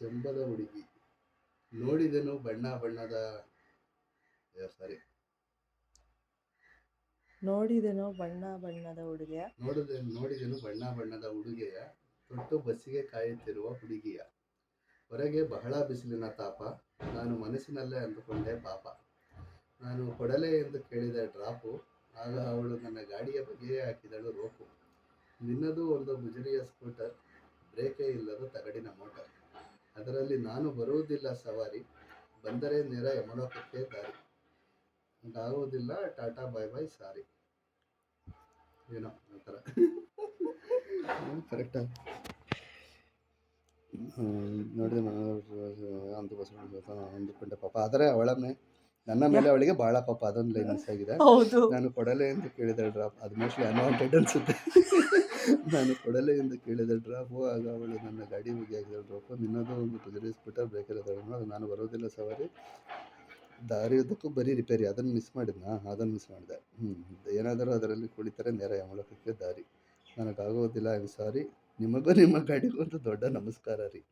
ಜಂಬದ ಹುಡುಗಿ. ನೋಡಿದನು ಬಣ್ಣ ಬಣ್ಣದ ಸಾರಿ ನೋಡಿದನು ಬಣ್ಣ ಬಣ್ಣದ ಹುಡುಗಿಯ. ನೋಡಿದ ನೋಡಿದನು ಬಣ್ಣ ಬಣ್ಣದ ಹುಡುಗಿಯ. ತೊಟ್ಟು ಬಸ್ಸಿಗೆ ಕಾಯುತ್ತಿರುವ ಹುಡುಗಿಯ. ಹೊರಗೆ ಬಹಳ ಬಿಸಿಲಿನ ತಾಪ. ನಾನು ಮನಸ್ಸಿನಲ್ಲೇ ಅಂದುಕೊಂಡೆ ಪಾಪ. ನಾನು ಕೊಡಲೆ ಎಂದು ಕೇಳಿದ ಡ್ರಾಪು ಆಗ ಅವಳು ನನ್ನ ಗಾಡಿಯ ಬಗೆಯೇ ಹಾಕಿದಳು ರೋಪು. ನಿನ್ನದು ಒಂದು ಗುಜರಿಯ ಸ್ಕೂಟರ್ ಬ್ರೇಕೇ ಇಲ್ಲದ ತಗಡಿನ ಮೋಟರ್. ಅದರಲ್ಲಿ ನಾನು ಬರುವುದಿಲ್ಲ ಸವಾರಿ. ಬಂದರೆ ನೇರ ಯಮಲೋಕಕ್ಕೆ ದಾರಿ. ಆಗುವುದಿಲ್ಲ ಟಾಟಾ ಬೈ ಬೈ, ಸಾರಿ. ಏನೋ ಒಂಥರ. ಕರೆಕ್ಟಾ ನೋಡಿದೆ ಅಂತ ಅಂದುಕೊಂಡೆ ಪಾಪ. ಆದರೆ ಅವಳನ್ನೇ ನನ್ನ ಮೇಲೆ ಅವಳಿಗೆ ಬಹಳ ಪಾಪ ಅದೊಂದು ಲೈನ್ ಮಿಸ್ ಆಗಿದೆ. ಹೌದು. ನಾನು ಕೊಡಲೇ ಎಂದು ಕೇಳಿದೆ ಡ್ರಾಪ್. ಅದು ಮೋಸ್ಟ್ಲಿ ಅನ್ವಾಂಟೆಡ್ ಅನ್ಸುತ್ತೆ. ನಾನು ಕೊಡಲೇ ಎಂದು ಕೇಳಿದೆ ಡ್ರಾಪ್. ಆಗ ಅವಳು ನನ್ನ ಗಾಡಿ ಬಗ್ಗೆ ಆಗಿದೆ ಡ್ರಾಪು. ನಿನ್ನದು ಒಂದು ಕುದುರಿಸ್ಬಿಟ್ಟ ಬ್ರೇಕರ್ ಅದು ನಾನು ಬರೋದಿಲ್ಲ ಸವಾರಿ. ದಾರಿಯುದ್ದಕ್ಕೂ ಬರೀ ರಿಪೇರಿ ಅದನ್ನು ಮಿಸ್ ಮಾಡಿದ್ನಾ? ಅದನ್ನು ಮಿಸ್ ಮಾಡಿದೆ. ಹ್ಞೂ ಏನಾದರೂ ಅದರಲ್ಲಿ ಕುಳಿತರೆ ನೇರ ಯಮಳಕಕ್ಕೆ ದಾರಿ. ನನಗಾಗೋದಿಲ್ಲ ಐ ಸಾರಿ ನಿಮಗೂ ನಿಮ್ಮ ಗಾಡಿಗೂ ಒಂದು ದೊಡ್ಡ ನಮಸ್ಕಾರ ರೀ.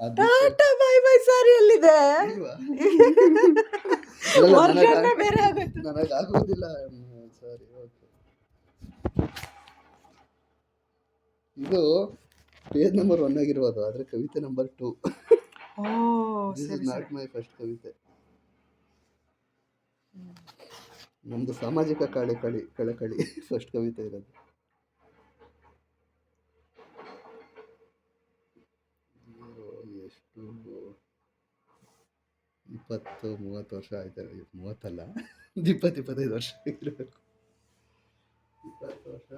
ಅದು ಟಾಟಾ ಬೈ ಬೈ ಸಾರಿ ಎಲ್ಲಿದೆ ವರ್ಷನೇ ನನಗೆ- ಬೇರೆ ಆಗೋಯ್ತು. ನನಗಾಗುವುದಿಲ್ಲ ಸಾರಿ ಓಕೆ ಇದು ಪೇಜ್ ನಂಬರ್ ಒನ್ ಆಗಿರ್ಬೋದು ಆದರೆ ಕವಿತೆ number two this is not my first ಕವಿತೆ. ನಮ್ಮದು ಸಾಮಾಜಿಕ ಕಳಕಳಿ ಕಳಕಳಿ ಫಸ್ಟ್ ಕವಿತೆ ಇರೋದು. ಎಷ್ಟು? ಇಪ್ಪತ್ತು ಮೂವತ್ತು ವರ್ಷ ಆಯ್ತಾರೆ ಮೂವತ್ತಲ್ಲ ಇಪ್ಪತ್ತು ಇಪ್ಪತ್ತೈದು ವರ್ಷ ಇರಬೇಕು. ಇಪ್ಪತ್ತು ವರ್ಷ